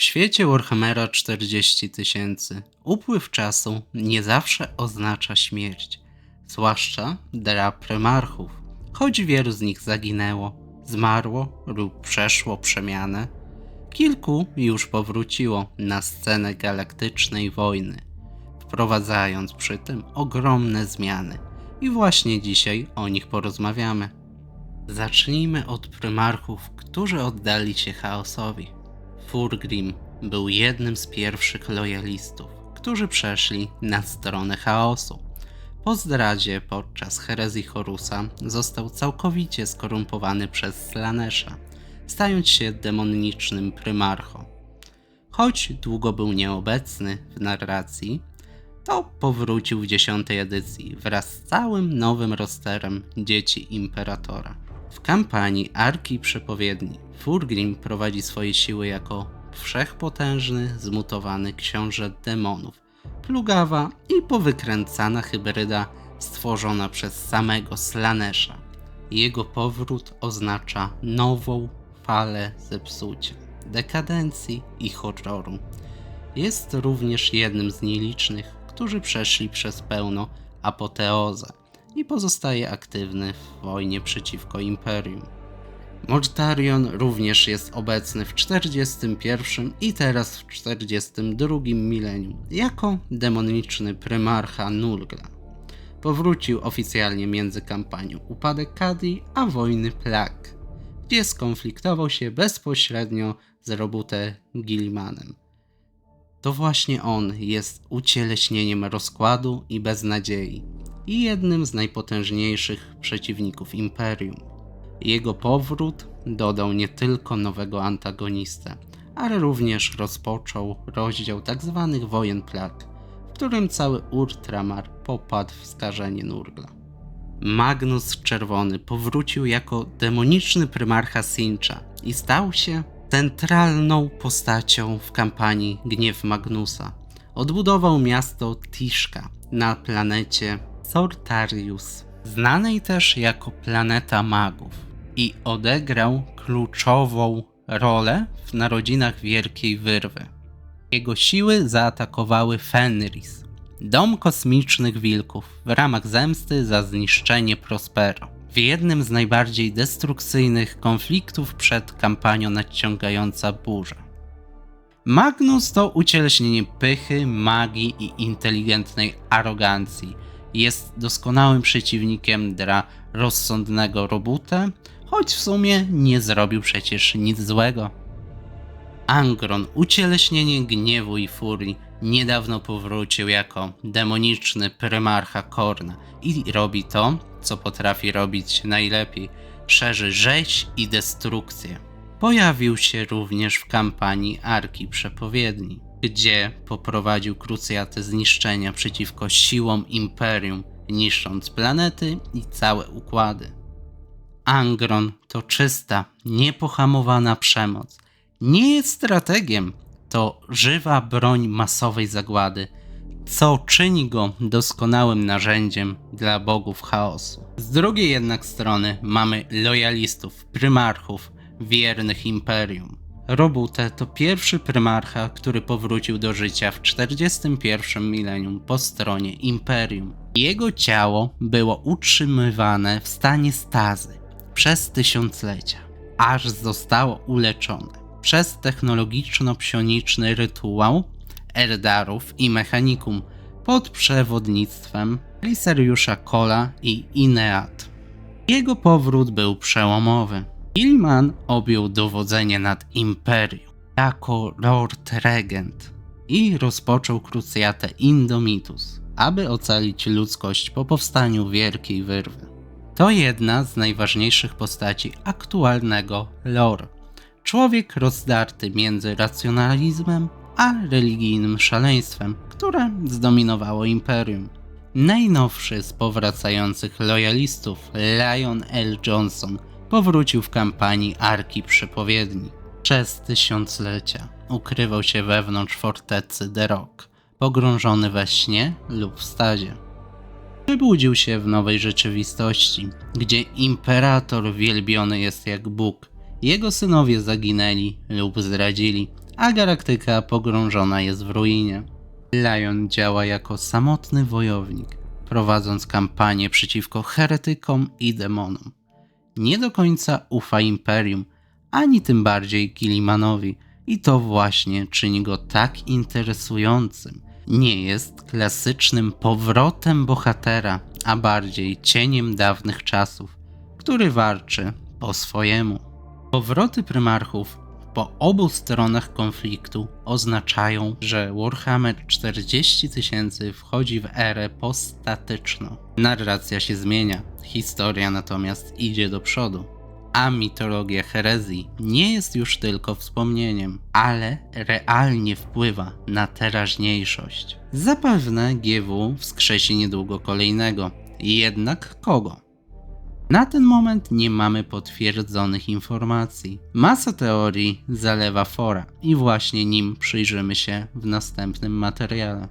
W świecie Warhammera 40 tysięcy upływ czasu nie zawsze oznacza śmierć, zwłaszcza dla prymarchów, choć wielu z nich zaginęło, zmarło lub przeszło przemianę. Kilku już powróciło na scenę galaktycznej wojny, wprowadzając przy tym ogromne zmiany. I właśnie dzisiaj o nich porozmawiamy. Zacznijmy od prymarchów, którzy oddali się chaosowi. Furgrim był jednym z pierwszych lojalistów, którzy przeszli na stronę chaosu. Po zdradzie podczas herezji Horusa został całkowicie skorumpowany przez Slanesha, stając się demonicznym prymarchą. Choć długo był nieobecny w narracji, to powrócił w dziesiątej edycji wraz z całym nowym rosterem dzieci Imperatora. W kampanii Arki Przepowiedni Furgrim prowadzi swoje siły jako wszechpotężny, zmutowany książę demonów, plugawa i powykręcana hybryda stworzona przez samego Slanesha. Jego powrót oznacza nową falę zepsucia, dekadencji i horroru. Jest również jednym z nielicznych, którzy przeszli przez pełno apoteozę i pozostaje aktywny w wojnie przeciwko Imperium. Mortarion również jest obecny w 41 i teraz w 42 milenium jako demoniczny prymarcha Nurgla. Powrócił oficjalnie między kampanią Upadek Kadi a Wojny Plag, gdzie skonfliktował się bezpośrednio z Robute Gilmanem. To właśnie on jest ucieleśnieniem rozkładu i beznadziei i jednym z najpotężniejszych przeciwników Imperium. Jego powrót dodał nie tylko nowego antagonistę, ale również rozpoczął rozdział tzw. wojen plag, w którym cały Ultramar popadł w skażenie Nurgla. Magnus Czerwony powrócił jako demoniczny prymarcha Sincha i stał się centralną postacią w kampanii Gniew Magnusa. Odbudował miasto Tiszka na planecie Sortarius, znanej też jako planeta magów i odegrał kluczową rolę w narodzinach Wielkiej Wyrwy. Jego siły zaatakowały Fenris, dom kosmicznych wilków, w ramach zemsty za zniszczenie Prospero. W jednym z najbardziej destrukcyjnych konfliktów przed kampanią nadciągająca burza. Magnus to ucieleśnienie pychy, magii i inteligentnej arogancji. Jest doskonałym przeciwnikiem dla rozsądnego Robuta, choć w sumie nie zrobił przecież nic złego. Angron, ucieleśnienie gniewu i furii, niedawno powrócił jako demoniczny prymarcha Korna i robi to, co potrafi robić najlepiej szerzy rzeź i destrukcję. Pojawił się również w kampanii Arki Przepowiedni, gdzie poprowadził krucjatę zniszczenia przeciwko siłom Imperium, niszcząc planety i całe układy. Angron to czysta, niepohamowana przemoc. Nie jest strategiem, to żywa broń masowej zagłady, co czyni go doskonałym narzędziem dla bogów chaosu. Z drugiej jednak strony mamy lojalistów, prymarchów, wiernych imperium. Robute to pierwszy prymarcha, który powrócił do życia w 41 milenium po stronie imperium. Jego ciało było utrzymywane w stanie stazy przez tysiąclecia, aż zostało uleczone przez technologiczno-psioniczny rytuał Erdarów i Mechanikum pod przewodnictwem Liseriusza Kola i Ineat. Jego powrót był przełomowy. Ilman objął dowodzenie nad Imperium jako Lord Regent i rozpoczął krucjatę Indomitus, aby ocalić ludzkość po powstaniu Wielkiej Wyrwy. To jedna z najważniejszych postaci aktualnego lore. Człowiek rozdarty między racjonalizmem a religijnym szaleństwem, które zdominowało imperium. Najnowszy z powracających lojalistów, Lion L. Johnson, powrócił w kampanii Arki Przepowiedni. Przez tysiąclecia ukrywał się wewnątrz fortecy The Rock, pogrążony we śnie lub w stazie. Wybudził się w nowej rzeczywistości, gdzie imperator wielbiony jest jak Bóg. Jego synowie zaginęli lub zdradzili, a galaktyka pogrążona jest w ruinie. Lion działa jako samotny wojownik, prowadząc kampanię przeciwko heretykom i demonom. Nie do końca ufa Imperium, ani tym bardziej Kilimanowi, i to właśnie czyni go tak interesującym. Nie jest klasycznym powrotem bohatera, a bardziej cieniem dawnych czasów, który warczy po swojemu. Powroty prymarchów po obu stronach konfliktu oznaczają, że Warhammer 40 tysięcy wchodzi w erę poststatyczną. Narracja się zmienia, historia natomiast idzie do przodu. A mitologia herezji nie jest już tylko wspomnieniem, ale realnie wpływa na teraźniejszość. Zapewne GW wskrzesi niedługo kolejnego, jednak kogo? Na ten moment nie mamy potwierdzonych informacji. Masa teorii zalewa fora i właśnie nim przyjrzymy się w następnym materiale.